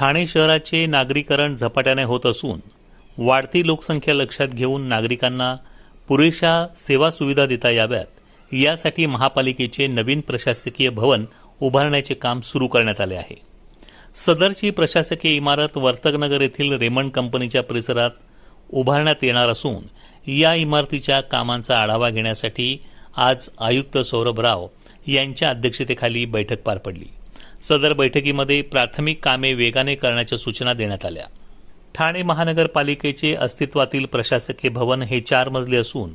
ठाणे शहराचे नागरीकरण झपाट्याने होत असून वाढती लोकसंख्या लक्षात घेऊन नागरिकांना पुरेशा सेवा सुविधा देता याव्यात. यासाठी महापालिकेचे नवीन प्रशासकीय भवन उभारण्याचे काम सुरू करण्यात आले आहे. सदरची प्रशासकीय इमारत वर्तकनगर येथील रेमंड कंपनीच्या परिसरात उभारण्यात येणार असून या इमारतीच्या कामांचा आढावा घेण्यासाठी आज आयुक्त सौरभ राव यांच्या अध्यक्षतेखाली बैठक पार पडली. सदर बैठकीमध्ये प्राथमिक कामे वेगाने करण्याच्या सूचना देण्यात आल्या. ठाणे महानगरपालिकेचे अस्तित्वातील प्रशासकीय भवन हे चार मजले असून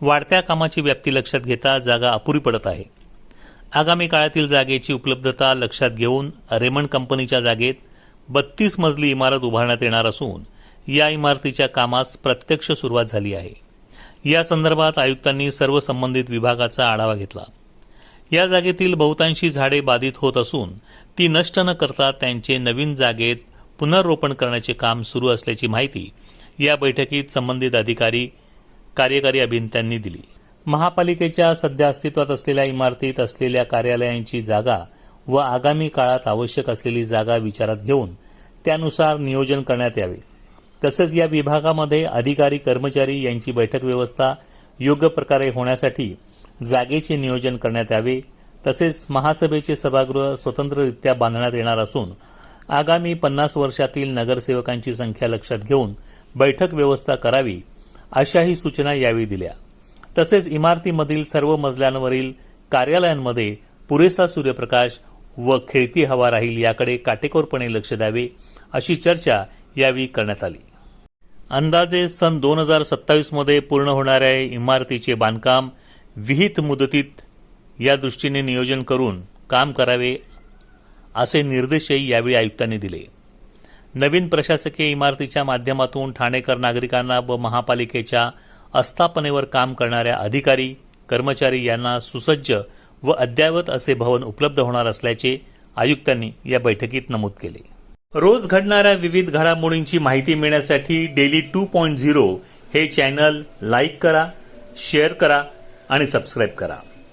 वाढत्या कामाची व्याप्ती लक्षात घेता जागा अपुरी पडत आहे. आगामी काळातील जागेची उपलब्धता लक्षात घेऊन रेमंड कंपनीच्या जागेत बत्तीस मजली इमारत उभारण्यात येणार असून या इमारतीच्या कामास प्रत्यक्ष सुरुवात झाली आहे. या संदर्भात आयुक्तांनी सर्व संबंधित विभागाचा आढावा घेतला. या जागेतील बहुतांशी झाडे बाधित होत असून ती नष्ट न करता त्यांचे नवीन जागेत पुनर्रोपण करण्याचे काम सुरू असल्याची माहिती या बैठकीत संबंधित अधिकारी कार्यकारी अभियंत्यांनी दिली. महापालिकेच्या सध्या अस्तित्वात असलेल्या इमारतीत असलेल्या कार्यालयांची जागा व आगामी काळात आवश्यक असलेली जागा विचारात घेऊन त्यानुसार नियोजन करण्यात यावे. तसेच या विभागामध्ये अधिकारी कर्मचारी यांची बैठक व्यवस्था योग्य प्रकारे होण्यासाठी जागेचे नियोजन करण्यात यावे. तसेच महासभेचे सभागृह स्वतंत्ररित्या बांधण्यात येणार असून आगामी पन्नास वर्षातील नगरसेवकांची संख्या लक्षात घेऊन बैठक व्यवस्था करावी अशाही सूचना यावेळी दिल्या. तसेच इमारतीमधील सर्व मजल्यांवरील कार्यालयांमध्ये पुरेसा सूर्यप्रकाश व खेळती हवा राहील याकडे काटेकोरपणे लक्ष द्यावे अशी चर्चा यावेळी करण्यात आली. अंदाजे सन दोन हजार सत्तावीसमध्ये पूर्ण होणाऱ्या इमारतीचे बांधकाम विहित मुदतीत या दृष्टीने नियोजन करून काम करावे असे निर्देशही यावेळी आयुक्तांनी दिले. नवीन प्रशासकीय इमारतीच्या माध्यमातून ठाणेकर नागरिकांना व महापालिकेच्या आस्थापनेवर काम करणाऱ्या अधिकारी कर्मचारी यांना सुसज्ज व अद्ययावत असे भवन उपलब्ध होणार असल्याचे आयुक्तांनी या बैठकीत नमूद केले. रोज घडणाऱ्या विविध घडामोडींची माहिती मिळण्यासाठी डेली टू पॉईंट झिरो हे चॅनल लाईक करा शेअर करा आणि सबस्क्राईब करा.